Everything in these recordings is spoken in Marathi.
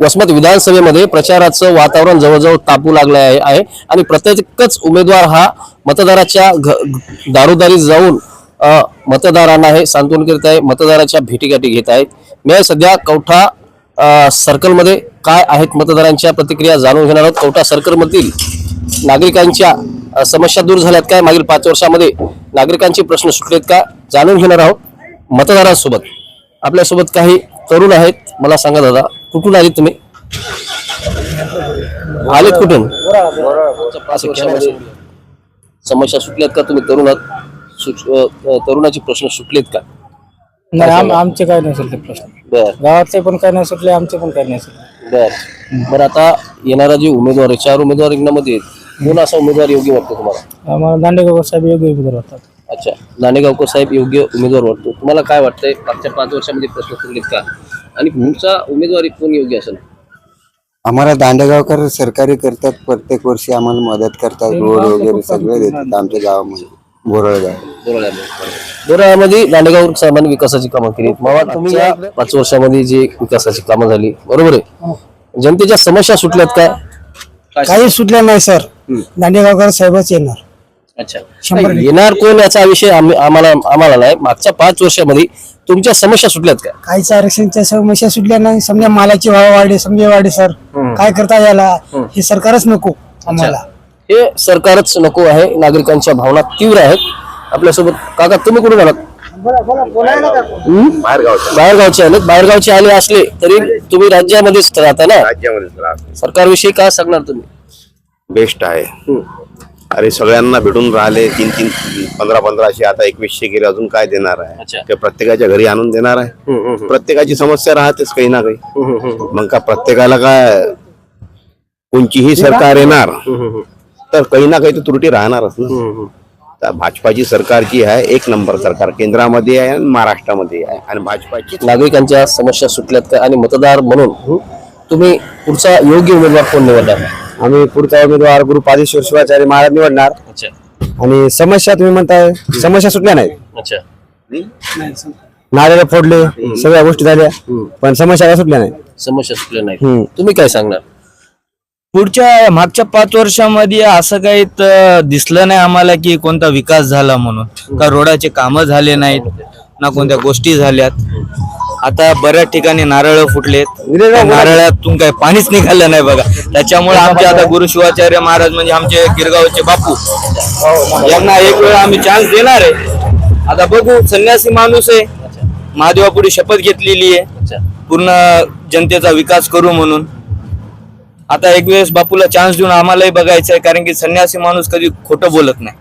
वसमत विधानसभेमध्ये प्रचाराचं वातावरण जवळजवळ तापू लागलं आहे आहे. आणि प्रत्येकच उमेदवार हा मतदाराच्या घ- दारोदारी जाऊन मतदारांना हे सांत्वन करीत आहे मतदाराच्या भेटीगाठी घेत आहेत. मी सध्या कवठा सर्कलमध्ये काय आहेत मतदारांच्या प्रतिक्रिया जाणून घेणार आहोत. कवठा सर्कलमधील नागरिकांच्या समस्या दूर झाल्यात काय? मागील पाच वर्षामध्ये नागरिकांचे प्रश्न सुटलेत का? जाणून घेणार आहोत मतदारांसोबत. आपल्यासोबत काही तरुण आहेत. मला सांगा दादा कुठून आले तुम्ही? आलेत कुठून? समस्या सुटल्यात का तुम्ही तरुण आहात? सुट- अ, अ, तरुणाचे प्रश्न सुटलेत का? नाही आम आमचे काय नाही सुटले प्रश्न. बर. गावाचे पण काय नाही सुटले आमचे पण काय नाही सुटले. बर. बरं आता येणारा जे उमेदवार आहे चार उमेदवार रिंगणामध्ये आहेत. कोण असा उमेदवार योग्य वाटतो तुम्हाला? आम्हाला दांडेगाव साहेब योग्य उमेदवार होतात अच्छा. दांडेगावकर साहेब योग्य उमेदवार वाटतो. तुम्हाला काय वाटतंय? मागच्या पाच वर्षामध्ये प्रश्न सुटलेत का? आणि पुढचा उमेदवारी कोण योग्य असेल? आम्हाला दांडेगावकर सरकारी करतात. प्रत्येक वर्षी आम्हाला मदत करतात. रोड वगैरे सगळे देतात. आमच्या गावामध्ये. बोरळगाव. बोराळ्यामध्ये बोराळ्यामध्ये दांडेगाव साहेबांनी विकासाची कामं केली मामा तुम्ही पाच वर्षामध्ये जे विकासाची कामं झाली बरोबर आहे? जनतेच्या समस्या सुटल्यात काय काही सुटले नाही सर. दांडेगावकर साहेबच येणार. अच्छा. नाही, येणार कोण याचा विषय आम्ही- आम्हाला आम्हाला नाही. मागच्या पाच वर्षामध्ये तुमच्या समस्या सुटल्यात का? काहीच आरक्षणच्या समस्या सुटल्या नाही. समजा मालाची भाव वाढे समजे वाढे सर काय करता याला? हे सरकारच नको आम्हाला. हे सरकारच नको आहे. नागरिकांच्या भावना तीव्र आहेत. आपल्यासोबत काका तुम्ही कुठून आलात? बाहेर गावचे. आले बाहेर गावचे आले असले तरी तुम्ही राज्यामध्येच राहता ना? राज्यामध्ये सरकारविषयी काय सांगणार तुम्ही? बेस्ट आहे. अरे सगळ्यांना भेटून राहिले. तीन तीन पंधरा पंधराशे आता एकवीसशे केले अजून काय देणार आहे? अच्छा. ते प्रत्येकाच्या घरी आणून देणार आहे? प्रत्येकाची समस्या राहतेच काही ना काही. मग का प्रत्येकाला काय? कोणतीही सरकार येणार. तर काही ना काही तर त्रुटी राहणारच ना. तर भाजपाची सरकार जी आहे एक नंबर सरकार केंद्रामध्ये आहे आणि महाराष्ट्रामध्ये आहे. आणि भाजपाची नागरिकांच्या समस्या सुटल्यात का? आणि मतदार म्हणून हं, तुम्ही पुढचा योग्य उमेदवार कोण निवडणार? आम्ही पुढचा उमेदवार गुरु पादेश्वर शिवाचार्य महाराज निवडणार. अच्छा. आणि समस्या तुम्ही म्हणताय समस्या सुटल्या नाहीत. अच्छा. नारळ फोडले सगळ्या गोष्टी झाल्या पण समस्या काय सुटल्या नाही समस्या सुटल्या नाही हम्म. तुम्ही काय सांगणार? पुढच्या मागच्या पाच वर्षामध्ये असं काही दिसलं नाही आम्हाला की कोणता विकास झाला म्हणून. का रोडाचे कामं झाले नाहीत ना कोणत्या गोष्टी झाल्यात. आता बऱ्याच ठिकाणी नारळ फुटलेत. त्या नारळातून काही पाणीच निघालं नाही बघा. त्याच्यामुळे आमचे आता गुरु शिवाचार्य महाराज म्हणजे आमचे गिरगावचे बापू. यांना एक वेळ आम्ही चान्स देणार आहे. आता बघू संन्यासी माणूस आहे. महादेवापुढे शपथ घेतलेली आहे. पूर्ण जनतेचा विकास करू म्हणून. आता एक वेळेस बापूला चान्स देऊन आम्हालाही बघायचं आहे कारण की संन्यासी माणूस कधी खोटं बोलत नाही.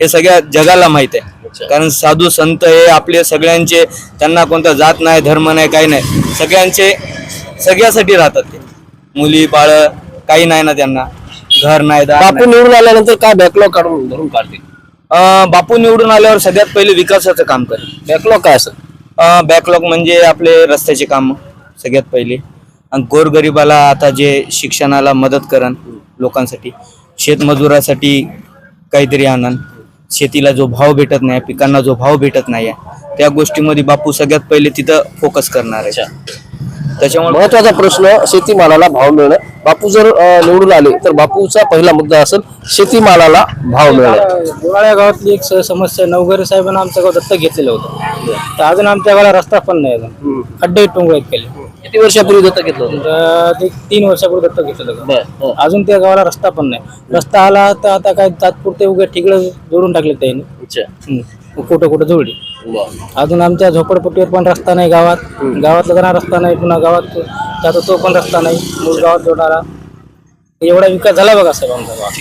हे सगळ्या जगाला माहीत आहे. कारण साधू संत हे आपले सगळ्यांचे त्यांना कोणता जात नाही धर्म नाही काही नाही सगळ्यांचे सगळ्यासाठी राहतात ते. मुली बाळ काही नाही ना त्यांना. घर नाही दार बापू. निवडून आल्यानंतर काय बॅकलॉग काढून धरून काढतील? अं, बापू निवडून आल्यावर सगळ्यात पहिले विकासाचं काम करेल. बॅकलॉग काय असेल बॅकलॉग म्हणजे आपले रस्त्याचे काम सगळ्यात पहिले. आणि गोरगरिबाला आता जे शिक्षणाला मदत करण लोकांसाठी शेतमजुरासाठी काहीतरी आणन. शेतीला जो भाव भेटत नाही पिकांना जो भाव भेटत नाही त्या गोष्टीमध्ये बापू सगळ्यात पहिले तिथं फोकस करणार आहे. त्याच्यामुळे महत्त्वाचा प्रश्न शेतीमालाला भाव मिळणं. बापू जर निवडून आले तर बापूचा पहिला मुद्दा असेल शेतीमालाला भाव मिळणं. बोराळ्या गावातली एक स- समस्या नवघरे साहेबांना आमचं गाव दत्तक घेतलेलं होतं. तर अजून आमच्या गावाला रस्ता पण नाही अजून. खड्डे टोंगळे केले. किती वर्षापूर्वी दत्तक घेतलं होतं? ते तीन वर्षापूर्वी दत्तक घेतलेलं होतं. बरं, हं. अजून त्या गावाला रस्ता पण नाही. रस्ता आला तर आता काय तात्पुरते उगे ठिगळं जोडून टाकले त्यांनी. अच्छा. हम्म. कुठं कुठं जोडली. अजून आमच्या झोपडपट्टीवर पण रस्ता नाही गावात. गावातला जाणार रस्ता नाही पुन्हा गावात त्याचा तो पण रस्ता नाही. मूळ गावात जोडणारा एवढा विकास झाला बघा साहेब आमचा. गावात